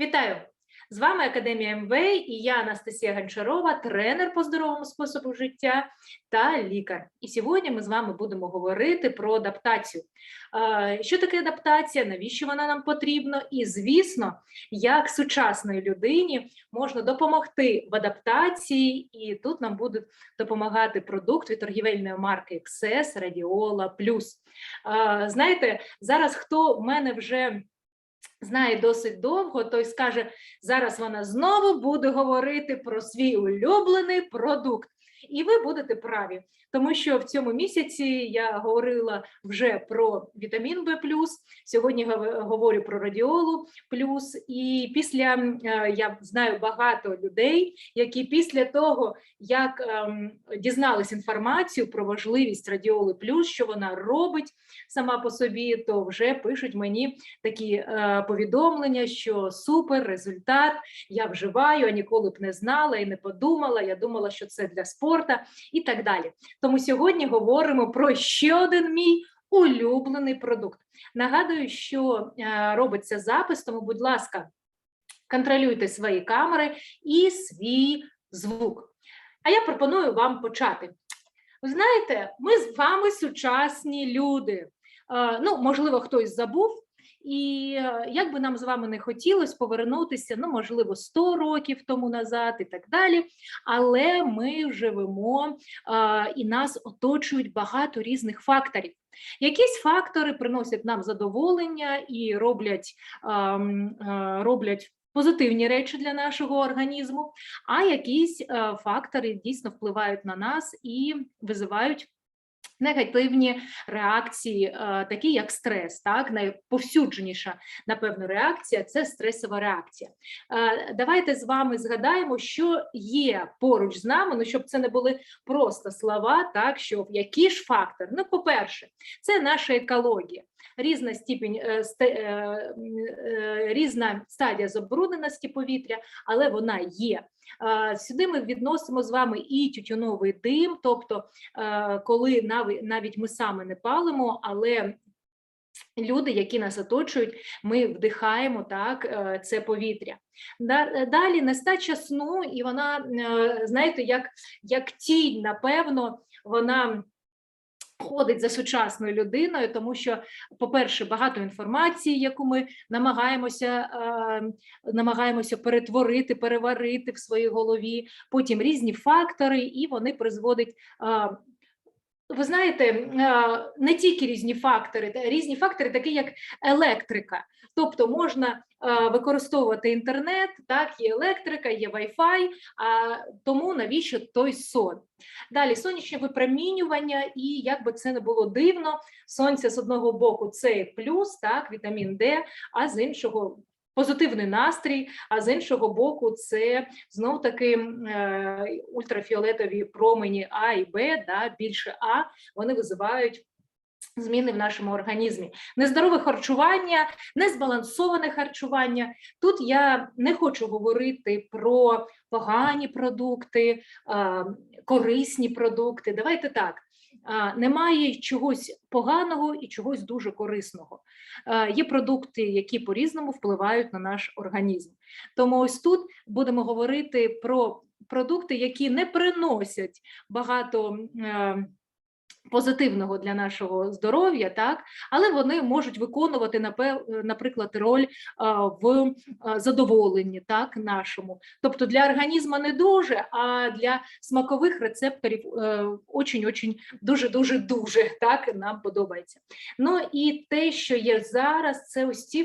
Вітаю! З вами Академія МВ і я Анастасія Гончарова, тренер по здоровому способу життя та лікар. І сьогодні ми з вами будемо говорити про адаптацію. Що таке адаптація? Навіщо вона нам потрібна? І, звісно, як сучасної людині можна допомогти в адаптації, і тут нам буде допомагати продукт від торгівельної марки XS Radiola Plus. Е, Знаєте, зараз хто в мене вже знає досить довго, той скаже, зараз вона знову буде говорити про свій улюблений продукт. І ви будете праві, тому що в цьому місяці я говорила вже про вітамін Б+, сьогодні говорю про радіолу плюс. І після е, я знаю багато людей, які після того, як ем, дізнались інформацію про важливість радіоли плюс, що вона робить сама по собі, то вже пишуть мені такі е, повідомлення, що супер результат, я вживаю, а ніколи б не знала і не подумала. Я думала, що це для спорту і так далі. Тому сьогодні говоримо про ще один мій улюблений продукт. Нагадую, що е, робиться запис, тому, будь ласка, контролюйте свої камери і свій звук. А я пропоную вам почати. Ви знаєте, ми з вами сучасні люди. Е, Ну, можливо, хтось забув. І е, як би нам з вами не хотілося повернутися, ну, можливо, 100 років тому назад і так далі, але ми живемо е, і нас оточують багато різних факторів. Якісь фактори приносять нам задоволення і роблять, ем, е, роблять позитивні речі для нашого організму, а якісь е, фактори дійсно впливають на нас і визивають негативні реакції, е, такі як стрес. Так, найповсюдженіша, напевно, реакція це стресова реакція. Е, Давайте з вами згадаємо, що є поруч з нами, ну щоб це не були просто слова, так що які ж фактори? Ну, по-перше, це наша екологія. Різна степінь, е, різна стадія забрудненості повітря, але вона є. Сюди ми відносимо з вами і тютюновий дим, тобто е, коли навіть ми саме не палимо, але люди, які нас оточують, ми вдихаємо так е, це повітря. Е, Далі нестача сну, і вона, знаєте, як, як тінь, напевно, вона. Ходить за сучасною людиною, тому що, по-перше, багато інформації, яку ми намагаємося, е, намагаємося перетворити, переварити в своїй голові, потім різні фактори, і вони призводять. е, ви знаєте, е, не тільки різні фактори, різні фактори, такі як електрика. Тобто можна е, використовувати інтернет, так, є електрика, є Wi-Fi, а тому навіщо той сон? Далі сонячне випромінювання, і як би це не було дивно, сонце з одного боку це плюс, так, вітамін Д, а з іншого позитивний настрій, а з іншого боку, це знов таки е, ультрафіолетові промені А і Б, да, більше А, вони визивають. Зміни в нашому організмі, нездорове харчування, незбалансоване харчування. Тут я не хочу говорити про погані продукти, корисні продукти. Давайте так. Немає чогось поганого і чогось дуже корисного. Е, Є продукти, які по-різному впливають на наш організм. Тому ось тут будемо говорити про продукти, які не приносять багато. Е, Позитивного для нашого здоров'я, так, але вони можуть виконувати наприклад, роль в задоволенні, так, нашому. Тобто для організму не дуже, а для смакових рецепторів е, очень-очень дуже-дуже дуже так нам подобається. Ну і те, що є зараз, це ось ці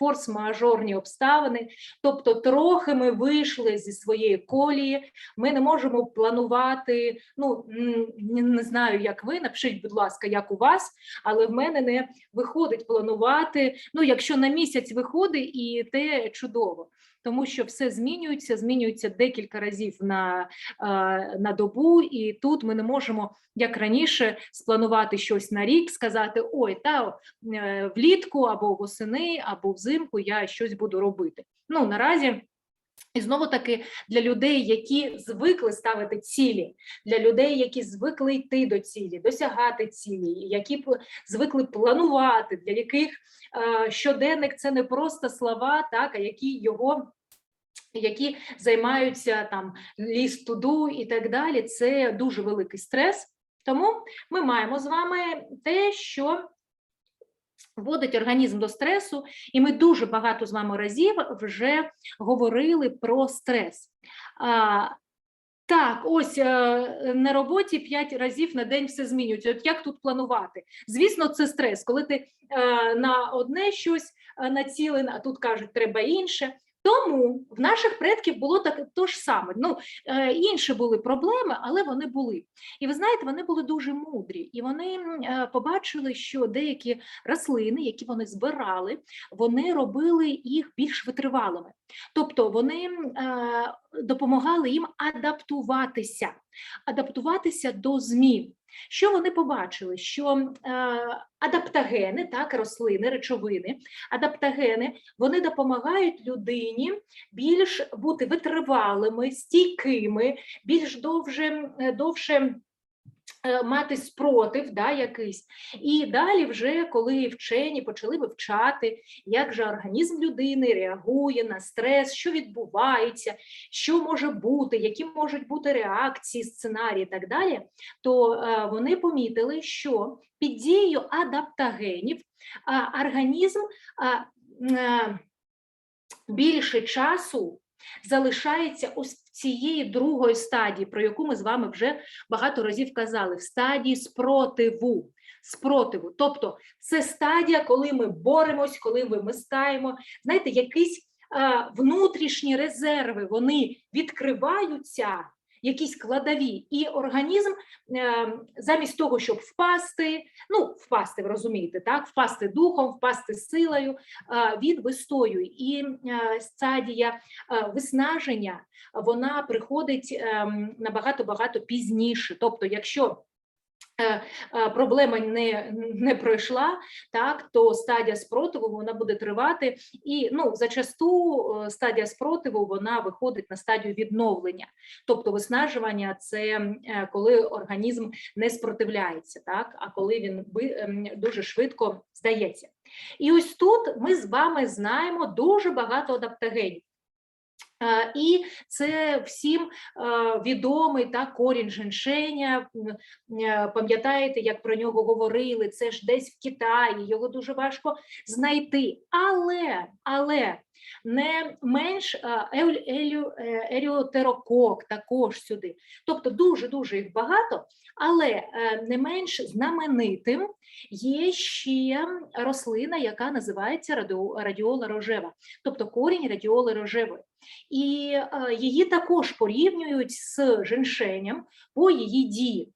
форс-мажорні обставини. Тобто, трохи ми вийшли зі своєї колії, ми не можемо планувати. Ну не, знаю, як ви. Напишіть, будь ласка, як у вас, але в мене не виходить планувати. Ну, якщо на місяць виходить, і те чудово. Тому що все змінюється, змінюється декілька разів на, на добу, і тут ми не можемо, як раніше, спланувати щось на рік, сказати: ой, та е, влітку або восени, або взимку я щось буду робити. Ну наразі І знову таки для людей, які звикли ставити цілі, для людей, які звикли йти до цілі, досягати цілі, які звикли планувати, для яких е, щоденник це не просто слова, так, а які його. Які займаються там ліс туду і так далі, це дуже великий стрес. Тому ми маємо з вами те, що вводить організм до стресу, і ми дуже багато з вами разів вже говорили про стрес. А, так, ось е, на роботі 5 разів на день все змінюється. От як тут планувати? Звісно, це стрес, коли ти е, на одне щось націлена, а тут кажуть, треба інше. Тому в наших предків було так то ж саме. Ну е, інші були проблеми, але вони були. І ви знаєте, вони були дуже мудрі, і вони е, побачили, що деякі рослини, які вони збирали, вони робили їх більш витривалими. Тобто вони е, допомагали їм адаптуватися, адаптуватися до змін. Що вони побачили? Що е, адаптогени, так, рослини, речовини, адаптогени, вони допомагають людині більш бути витривалими, стійкими, більш довше, е, довше е, мати спротив да, якийсь. І далі, вже коли вчені почали вивчати, як же організм людини реагує на стрес, що відбувається, що може бути, які можуть бути реакції, сценарії і так далі, то е, вони помітили, що під дією адаптогенів а, організм е, більше часу залишається ось в цієї другої стадії, про яку ми з вами вже багато разів казали, в стадії спротиву. Спротиву, тобто це стадія, коли ми боремось, коли ми мистаємо. Знаєте, якісь е, внутрішні резерви вони відкриваються, якісь складові, і організм е, замість того, щоб впасти, ну впасти, ви розумієте, так, впасти духом, впасти силою, е, він вистоює. І е, стадія виснаження вона приходить ем, набагато багато пізніше. Тобто, якщо проблема не, не пройшла, так то стадія спротиву вона буде тривати, і ну зачасту е, стадія спротиву вона виходить на стадію відновлення, тобто виснажування це е, коли організм не спротивляється, так а коли він ем, дуже швидко здається. І ось тут ми з вами знаємо дуже багато адаптогенів. І це всім відомий та корінь женшеня. Е, Пам'ятаєте, як про нього говорили? Це ж десь в Китаї, його дуже важко знайти. Але, але не менш е, елю- е, еріотерокок також сюди. Тобто дуже дуже їх багато, але е, не менш знаменитим є ще рослина, яка називається радіола рожева, тобто корінь радіоли рожевої. І е, її також порівнюють з женшенем по її дії.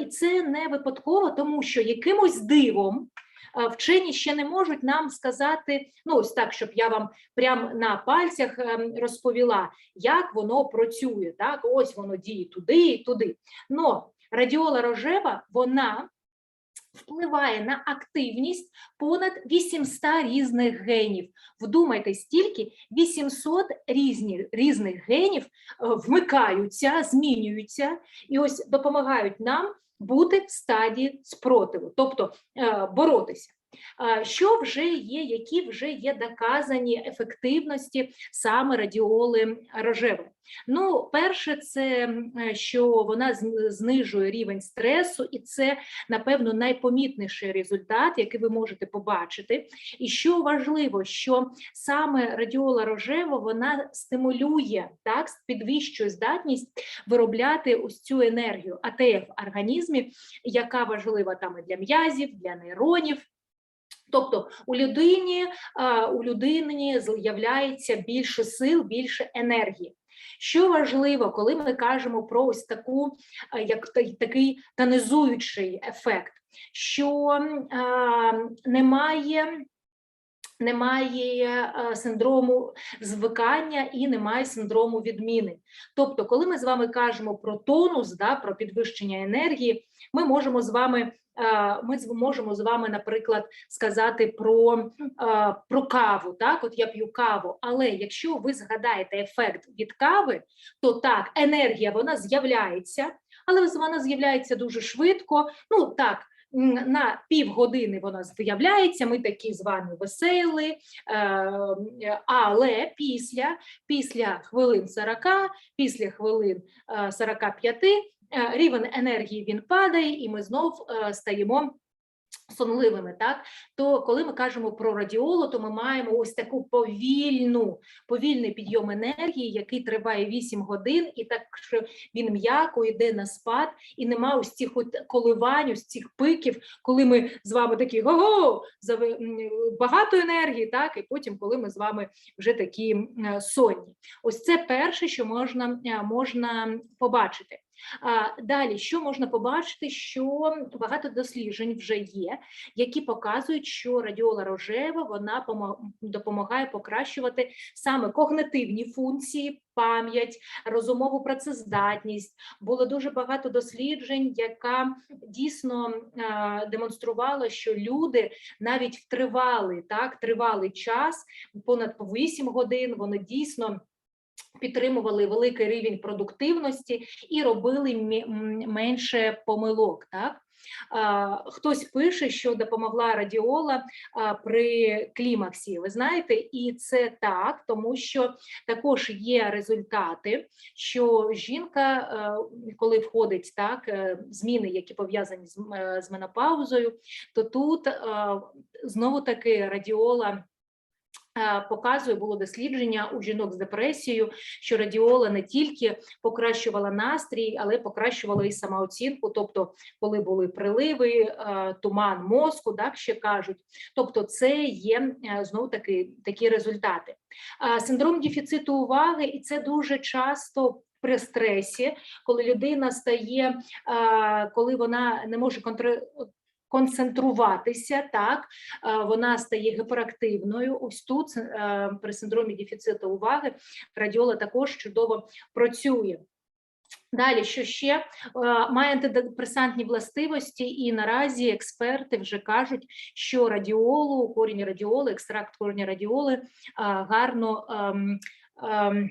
І це не випадково, тому що якимось дивом вчені ще не можуть нам сказати, ну ось так, щоб я вам прямо на пальцях ем, розповіла, як воно працює. Так, ось воно діє туди і туди. Но радіола рожева, вона впливає на активність понад 800 різних генів. Вдумайтесь, стільки 800 різні, різних генів е, вмикаються, змінюються і ось допомагають нам бути в стадії спротиву, тобто е, боротися. Що вже є, які вже є доказані ефективності саме радіоли рожевої? Ну, перше, це е, що вона знижує рівень стресу, і це, напевно, найпомітніший результат, який ви можете побачити. І що важливо, що саме радіола рожева вона стимулює, так, підвищує здатність виробляти ось цю енергію АТФ в організмі, яка важлива там і для м'язів, для нейронів. Тобто у людині, у людині з'являється більше сил, більше енергії. Що важливо, коли ми кажемо про ось таку, як та- такий тонизуючий ефект, що а, немає Немає е, синдрому звикання і немає синдрому відміни. Тобто, коли ми з вами кажемо про тонус, да, про підвищення енергії, ми можемо з вами е, ми з- можемо з вами, наприклад, сказати про, е, про каву. Так, от я п'ю каву. Але якщо ви згадаєте ефект від кави, то так, енергія вона з'являється, але вона з'являється дуже швидко. Ну так. На півгодини вона з'являється, ми такі з вами весели, е, але після, після хвилин 40, після хвилин е, 45 е, рівень енергії він падає, і ми знов е, стаємо сонливими. Так, то коли ми кажемо про радіолу, то ми маємо ось таку повільну, повільний підйом енергії, який триває 8 годин, і так що він м'яко йде на спад, і нема ось цих от коливань, ось цих пиків, коли ми з вами такі го-го, багато енергії, так, і потім, коли ми з вами вже такі е, сонні. Ось це перше, що можна, е, можна побачити. Далі, що можна побачити, що багато досліджень вже є, які показують, що радіола рожева вона допомагає покращувати саме когнитивні функції, пам'ять, розумову працездатність. Було дуже багато досліджень, яка дійсно демонструвала, що люди навіть в тривалий, так, тривалий час, понад по 8 годин, вони дійсно підтримували великий рівень продуктивності і робили менше помилок. Так? Хтось пише, що допомогла радіола при клімаксі. Ви знаєте, і це так, тому що також є результати, що жінка, е, коли входить так, е, зміни, які пов'язані з, е, менопаузою, то тут знову таки радіола. Е, Показує було дослідження у жінок з депресією, що радіола не тільки покращувала настрій, але покращувала і самооцінку. Тобто, коли були приливи, е, туман мозку, так ще кажуть. Тобто, це є знову таки такі результати. Синдром дефіциту уваги, і це дуже часто. При стресі, коли людина стає, е, коли вона не може концентруватися, так е, вона стає гіперактивною. Ось тут е, при синдромі дефіциту уваги радіола також чудово працює. Далі, що ще Е, має антидепресантні властивості, і наразі експерти вже кажуть, що радіолу, корінь радіоли, екстракт коріння радіоли гарно ем, ем,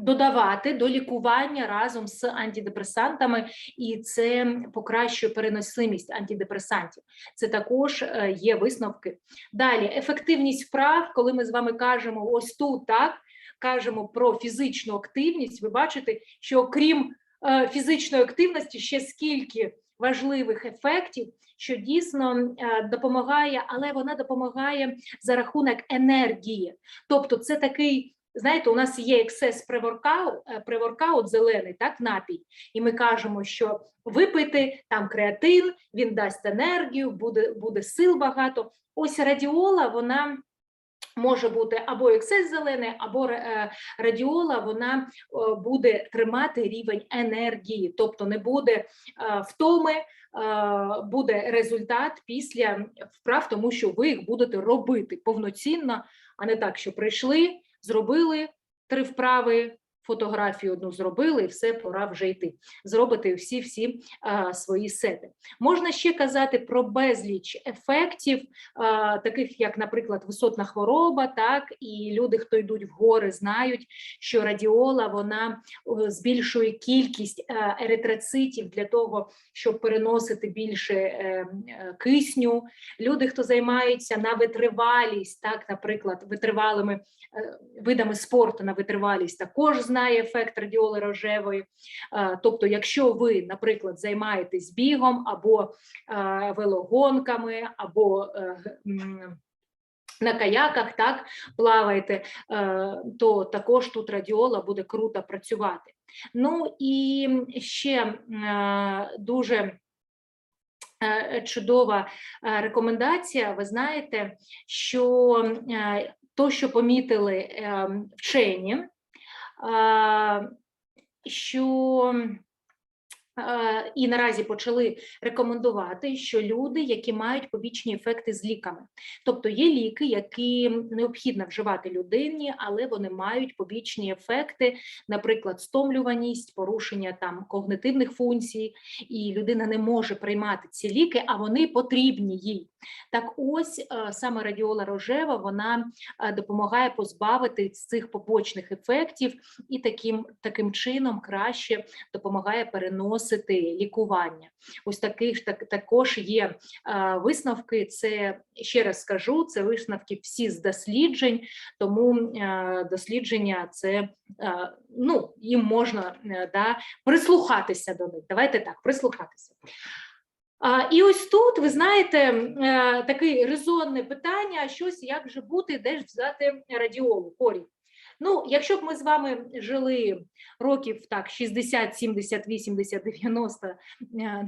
додавати до лікування разом з антидепресантами, і це покращує переносимість антидепресантів. Це також е, є висновки. Далі ефективність вправ, коли ми з вами кажемо ось тут, так кажемо про фізичну активність. Ви бачите, що окрім е, фізичної активності ще скільки важливих ефектів, що дійсно е, допомагає, але вона допомагає за рахунок енергії. Тобто, це такий. Знаєте, у нас є ексес преворкаут, е, преворкаут зелений, так, напій, і ми кажемо, що випити там креатин, він дасть енергію, буде, буде сил багато. Ось радіола, вона може бути або ексес зелений, або е, радіола, вона е, буде тримати рівень енергії, тобто не буде е, втоми, буде результат після вправ, тому що ви їх будете робити повноцінно, а не так, що прийшли, зробили три вправи. Фотографію одну зробили, і все, пора вже йти. Зробити всі всі а, свої сети. Можна ще казати про безліч ефектів, а, таких як, наприклад, висотна хвороба, так і люди, хто йдуть в гори, знають, що радіола вона збільшує кількість е, еритроцитів для того, щоб переносити більше е, е, кисню. Люди, хто займаються на витривалість, так, наприклад, витривалими е, видами спорту на витривалість, також знає ефект радіоли рожевої. Е, Тобто, якщо ви, наприклад, займаєтесь бігом або е, велогонками, або е, на каяках так плаваєте, то також тут радіола буде круто працювати. Ну і ще дуже чудова рекомендація. Ви знаєте, що то, що помітили е, вчені, що І наразі почали рекомендувати, що люди, які мають побічні ефекти з ліками, тобто є ліки, які необхідно вживати людині, але вони мають побічні ефекти, наприклад, стомлюваність, порушення там когнитивних функцій, і людина не може приймати ці ліки, а вони потрібні їй. Так, ось е, саме радіола рожева вона е, допомагає позбавити цих побочних ефектів і таким, таким чином краще допомагає переносити лікування. Ось таких так, також є е, висновки. Це ще раз скажу, це висновки всі з досліджень, тому е, дослідження це е, ну їм можна е, да, прислухатися до них. Давайте так, прислухатися. І ось тут, ви знаєте, е, таке резонне питання: щось як же бути, де ж взяти радіолу, корінь. Ну, якщо б ми з вами жили років так 60, 70, 80, 90 е,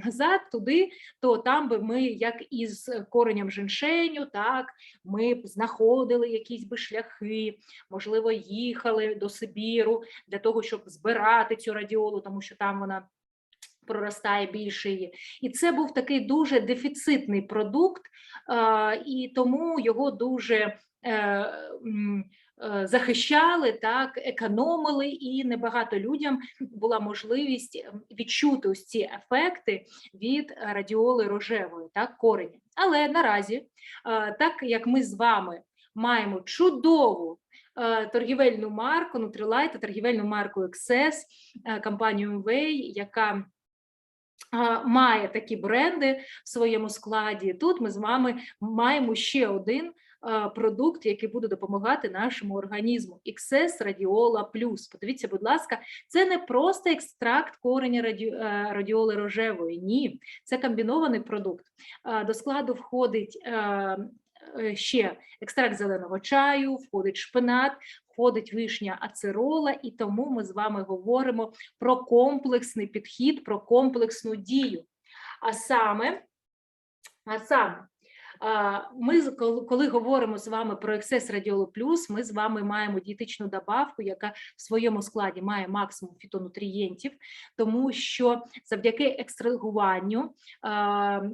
назад туди, то там би ми, як із коренем женшеню, так ми б знаходили якісь би шляхи, можливо, їхали до Сибіру для того, щоб збирати цю радіолу, тому що там вона проростає більше її. І це був такий дуже дефіцитний продукт, е, і тому його дуже е, захищали, так, економили, і небагато людям була можливість ем, відчути ось ці ефекти від радіоли рожевої, так, кореня. Але наразі, е, так як ми з вами маємо чудову е, торгівельну марку Nutrilite, торгівельну марку е, компанію MVA, яка має такі бренди в своєму складі. Тут ми з вами маємо ще один продукт, який буде допомагати нашому організму. XS Радіола Плюс. Подивіться, будь ласка, це не просто екстракт кореня раді... е, радіоли рожевої. Ні, це комбінований продукт. До складу входить. е, е, Ще екстракт зеленого чаю, входить шпинат, входить вишня ацерола, і тому ми з вами говоримо про комплексний підхід, про комплексну дію. А саме, а саме, ми коли говоримо з вами про Excess Радіолу Плюс, ми з вами маємо дієтичну добавку, яка в своєму складі має максимум фітонутрієнтів, тому що завдяки екстрагуванню. е,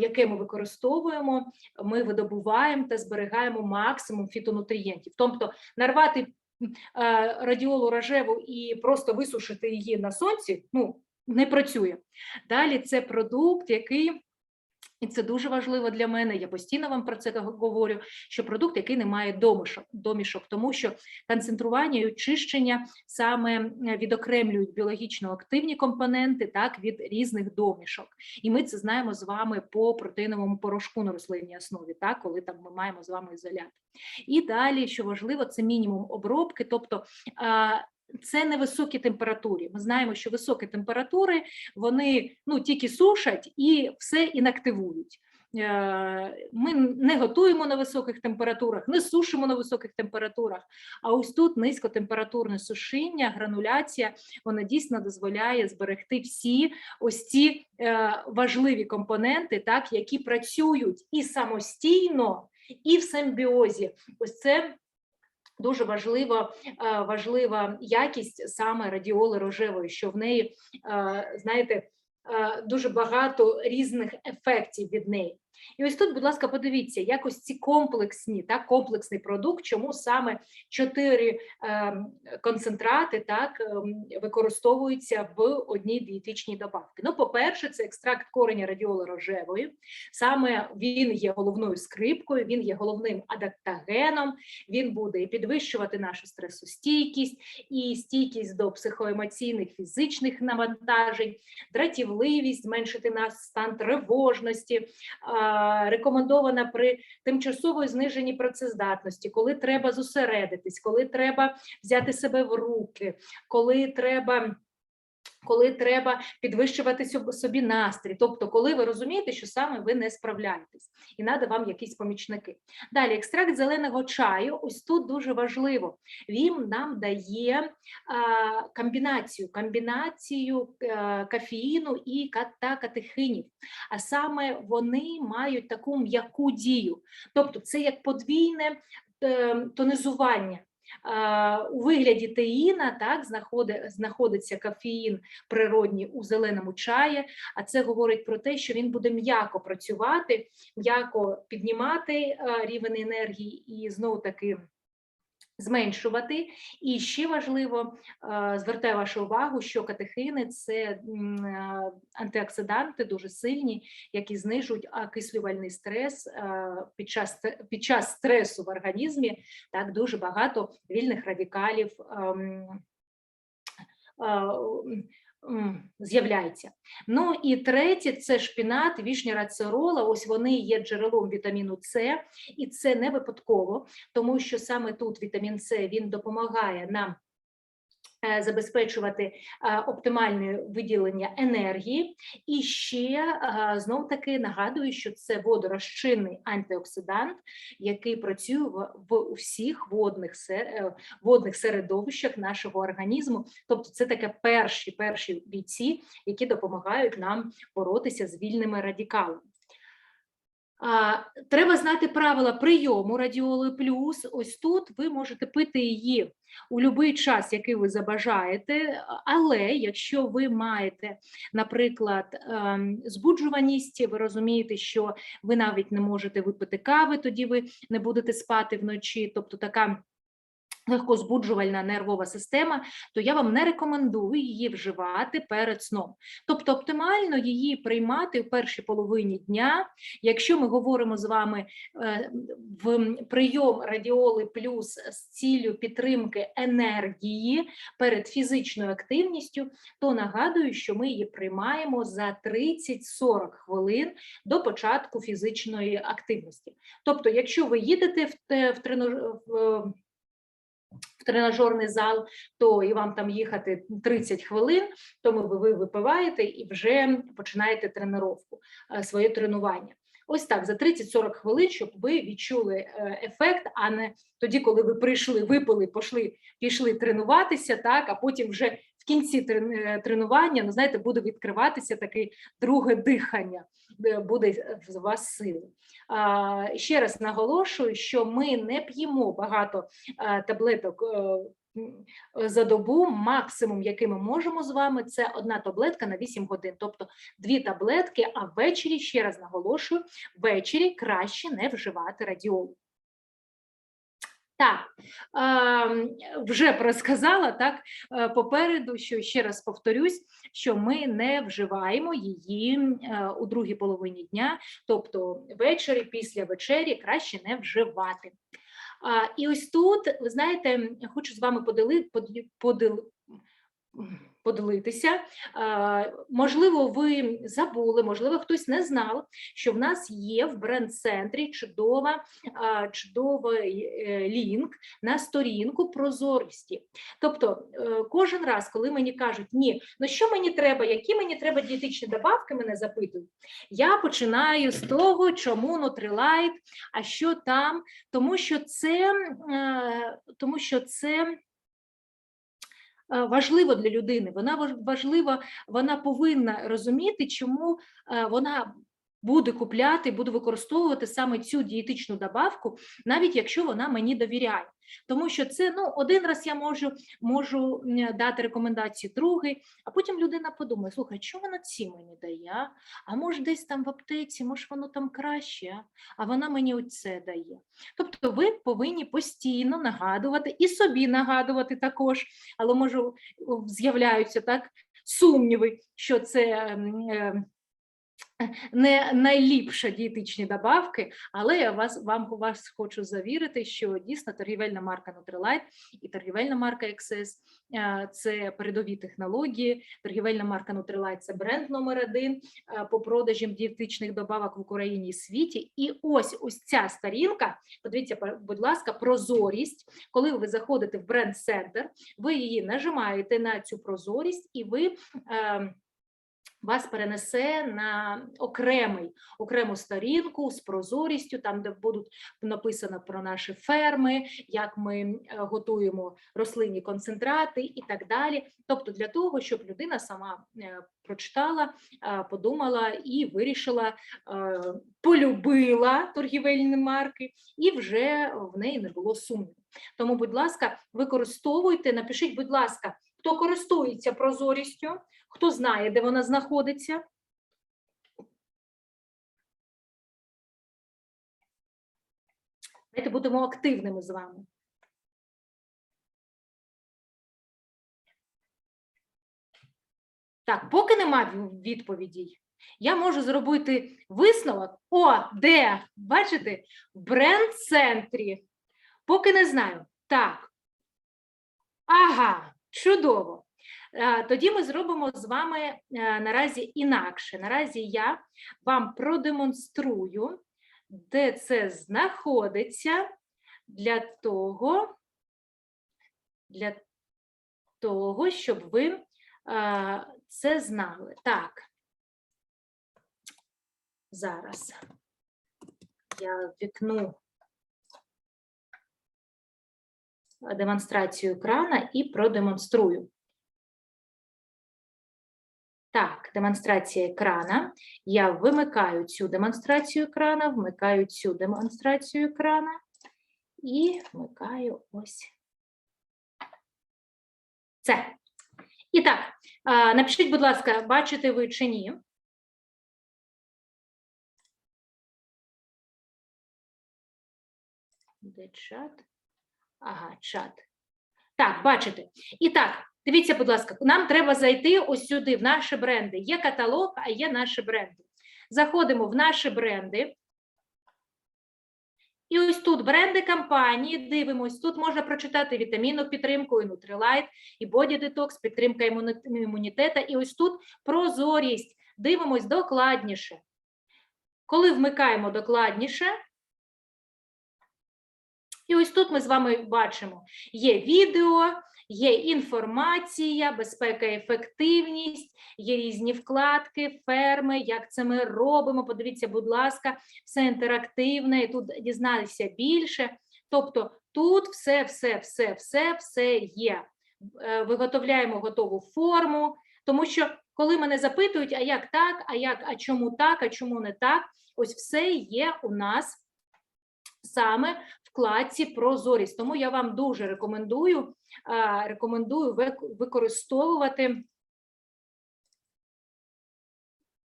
Яке ми використовуємо, ми видобуваємо та зберігаємо максимум фітонутрієнтів. Тобто нарвати радіолу рожеву і просто висушити її на сонці, ну не працює. Далі це продукт, який і це дуже важливо для мене. Я постійно вам про це говорю. Що продукт, який не має домішок, домішок, тому що концентрування і очищення саме відокремлюють біологічно активні компоненти, так від різних домішок. І ми це знаємо з вами по протеїновому порошку на рослинній основі, так коли там ми маємо з вами ізолят. І далі, що важливо, це мінімум обробки, тобто. Це не високі температури. Ми знаємо, що високі температури вони ну тільки сушать і все інактивують. Е, Ми не готуємо на високих температурах, не сушимо на високих температурах. А ось тут низькотемпературне сушіння, грануляція, вона дійсно дозволяє зберегти всі ось ці е, важливі компоненти, так які працюють і самостійно, і в симбіозі. Ось це дуже важлива, е, важлива якість саме радіоли рожевої, що в неї, е, знаєте, е, дуже багато різних ефектів від неї. І ось тут, будь ласка, подивіться, як ось ці комплексні, так, комплексний продукт, чому саме чотири е, концентрати так, ем, використовуються в одній дієтичній добавці. Ну, по-перше, це екстракт кореня радіоли рожевої. Саме він є головною скрипкою, він є головним адаптагеном, він буде і підвищувати нашу стресостійкість і стійкість до психоемоційних фізичних навантажень, дратівливість, зменшити наш стан тривожності, а, рекомендована при тимчасової зниженні працездатності, коли треба зосередитись, коли треба взяти себе в руки, коли треба. Коли треба підвищувати собі настрій, тобто, коли ви розумієте, що саме ви не справляєтесь, і треба вам якісь помічники. Далі, екстракт зеленого чаю. Ось тут дуже важливо. Він нам дає а, комбінацію, комбінацію е, кофеїну і та катехинів. А саме вони мають таку м'яку дію, тобто це як подвійне е, тонизування. А, у вигляді теїна, так, знаходить знаходиться кофеїн природній у зеленому чаї, а це говорить про те, що він буде м'яко працювати, м'яко піднімати рівень енергії і знову таки зменшувати. І ще важливо, е, звертаю вашу увагу, що катехини це е, антиоксиданти дуже сильні, які знижують окислювальний стрес е, під час під час стресу в організмі. Так дуже багато вільних радикалів. З'являється. Ну і третє це шпінат, вішня рацерола. Ось вони є джерелом вітаміну С, і це не випадково, тому що саме тут вітамін С він допомагає нам забезпечувати е, оптимальне виділення енергії. І ще знов таки нагадую, що це водорозчинний антиоксидант, який працює в, усіх водних, е, водних середовищах нашого організму. Тобто, це таке перші перші бійці, які допомагають нам боротися з вільними радикалами. Треба знати правила прийому радіоли плюс. Ось тут ви можете пити її у будь-який час, який ви забажаєте. Але якщо ви маєте, наприклад, ем, збуджуваність, ви розумієте, що ви навіть не можете випити кави, тоді ви не будете спати вночі, тобто така. Легкозбуджувальна нервова система, то я вам не рекомендую її вживати перед сном. Тобто оптимально її приймати в першій половині дня. Якщо ми говоримо з вами е, в прийом радіоли плюс з ціллю підтримки енергії перед фізичною активністю, то нагадую, що ми її приймаємо за 30-40 хвилин до початку фізичної активності. Тобто, якщо ви їдете в, в, тренаж- в тренажерний зал, то і вам там їхати 30 хвилин, тому ви випиваєте і вже починаєте тренировку, е, своє тренування. Ось так, за 30-40 хвилин, щоб ви відчули е, ефект, а не тоді, коли ви прийшли, випили, пішли, пішли тренуватися, так, а потім вже кінці е, тренування, ну знаєте, буде відкриватися таке друге дихання, буде в вас сили. Ще раз наголошую, що ми не п'ємо багато е, таблеток е, за добу. Максимум, який ми можемо з вами, це одна таблетка на 8 годин, тобто дві таблетки. А ввечері ще раз наголошую, ввечері краще не вживати радіолу. Так, ем, вже просказала так е, попереду, що ще раз повторюсь, що ми не вживаємо її е, у другій половині дня, тобто ввечері, після вечері краще не вживати. І ось тут, ви знаєте, хочу з вами поділи, поділ, поділ, поділитися. Можливо, ви забули, можливо, хтось не знав, що в нас є в бренд-центрі чудова, чудовий е, лінк на сторінку прозорості. Тобто, е, кожен раз, коли мені кажуть, ні, ну що мені треба, які мені треба дієтичні добавки, мене запитують, я починаю з того, чому Nutrilite, а що там, тому що це, е, тому що це е, важливо для людини. Вона важ- важлива, вона повинна розуміти, чому е, вона буде купляти, буде використовувати саме цю дієтичну добавку, навіть якщо вона мені довіряє. Тому що це ну один раз я можу, можу дати рекомендації, другий, а потім людина подумає: слухай, що вона ці мені дає? а? Може, десь там в аптеці, може воно там краще, а? вона мені оце дає. Тобто ви повинні постійно нагадувати і собі нагадувати також, але може з'являються так сумніви, що це. е, Не найліпша дієтичні добавки, але я вас вам вас хочу завірити, що дійсно торгівельна марка Nutrilite і торгівельна марка XS е, – це передові технології. Торгівельна марка Nutrilite – це бренд номер один е, по продажам дієтичних добавок в Україні і світі. І ось ось ця сторінка. Подивіться, будь ласка, прозорість. Коли ви заходите в бренд-центр, ви її нажимаєте на цю прозорість, і ви. е, вас перенесе на окремий окрему сторінку з прозорістю, там де будуть написано про наші ферми, як ми е, готуємо рослинні концентрати і так далі. Тобто, для того, щоб людина сама е, прочитала, е, подумала і вирішила, полюбила торгівельні марки, і вже в неї не було сумніву. Тому, будь ласка, використовуйте, напишіть, будь ласка, хто користується прозорістю, хто знає, де вона знаходиться. Давайте будемо активними з вами. Так, поки нема ві- відповідей, я можу зробити висновок. О, де? Бачите? В бренд-центрі. Поки не знаю. Так. Ага, чудово. Е, Тоді ми зробимо з вами е, наразі інакше. Наразі я вам продемонструю, де це знаходиться для того, для того, щоб ви е, це знали. Так. Зараз я вікну демонстрацію екрана і продемонструю. Так, демонстрація екрана. Я вимикаю цю демонстрацію екрана, вмикаю цю демонстрацію екрана і вмикаю ось це. І так, напишіть, будь ласка, бачите ви чи ні? Де чат? Ага, чат. Так, бачите. І так, дивіться, будь ласка, нам треба зайти ось сюди, в наші бренди. Є каталог, а є наші бренди. Заходимо в наші бренди. І ось тут бренди компанії, дивимось, тут можна прочитати вітамінну підтримку, і Nutrilite, і Body Detox, підтримка імунітету. І ось тут прозорість. Дивимось докладніше. Коли вмикаємо докладніше, і ось тут ми з вами бачимо: є відео, є інформація, безпека, ефективність, є різні вкладки, ферми, як це ми робимо. Подивіться, будь ласка, все інтерактивне, і тут дізнатися більше. Тобто тут все, все, все, все, все є. Е, Виготовляємо готову форму, тому що коли мене запитують, а як так, а як, а чому так, а чому не так, ось все є у нас саме в вкладці прозорість. Тому я вам дуже рекомендую, рекомендую вик- використовувати.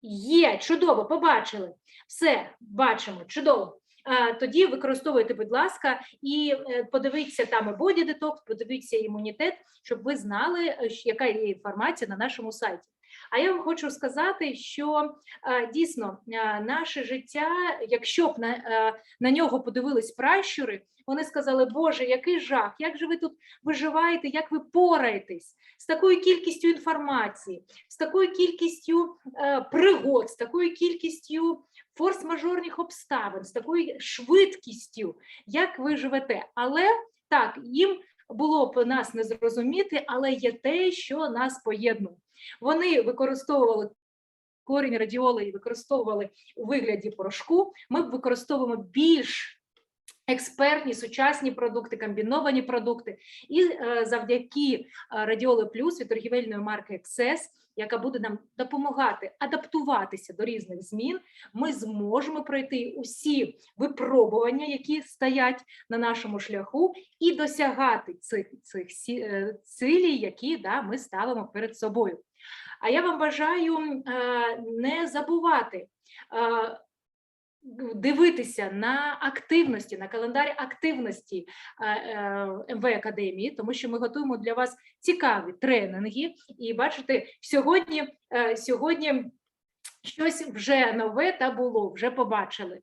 Є, чудово, побачили. Все, бачимо, чудово. Тоді використовуйте, будь ласка, і е, подивіться там і Body Detox, подивіться імунітет, щоб ви знали, е, яка є інформація на нашому сайті. А я вам хочу сказати, що е, дійсно е, наше життя, якщо б на, е, на нього подивились пращури, вони сказали, Боже, який жах, як же ви тут виживаєте, як ви пораєтесь з такою кількістю інформації, з такою кількістю пригод, з такою кількістю форс-мажорних обставин, з такою швидкістю, як ви живете. Але так, їм було б нас не зрозуміти, але є те, що нас поєднує. Вони використовували корінь радіоли і використовували у вигляді порошку. Ми використовуємо більш експертні сучасні продукти, комбіновані продукти. І е, завдяки е, Радіоли Плюс від торгівельної марки Access, яка буде нам допомагати адаптуватися до різних змін, ми зможемо пройти усі випробування, які стоять на нашому шляху, і досягати цих, цих е, цілей, які да, ми ставимо перед собою. А я вам бажаю е, не забувати. е, Дивитися на активності, на календар активності е, МВ Академії, тому що ми готуємо для вас цікаві тренінги. І бачите, сьогодні, сьогодні щось вже нове та було, вже побачили.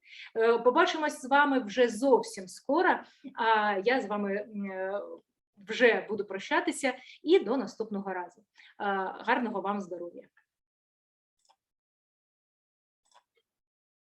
Побачимось з вами вже зовсім скоро. А я з вами вже буду прощатися і до наступного разу. Е, Гарного вам здоров'я!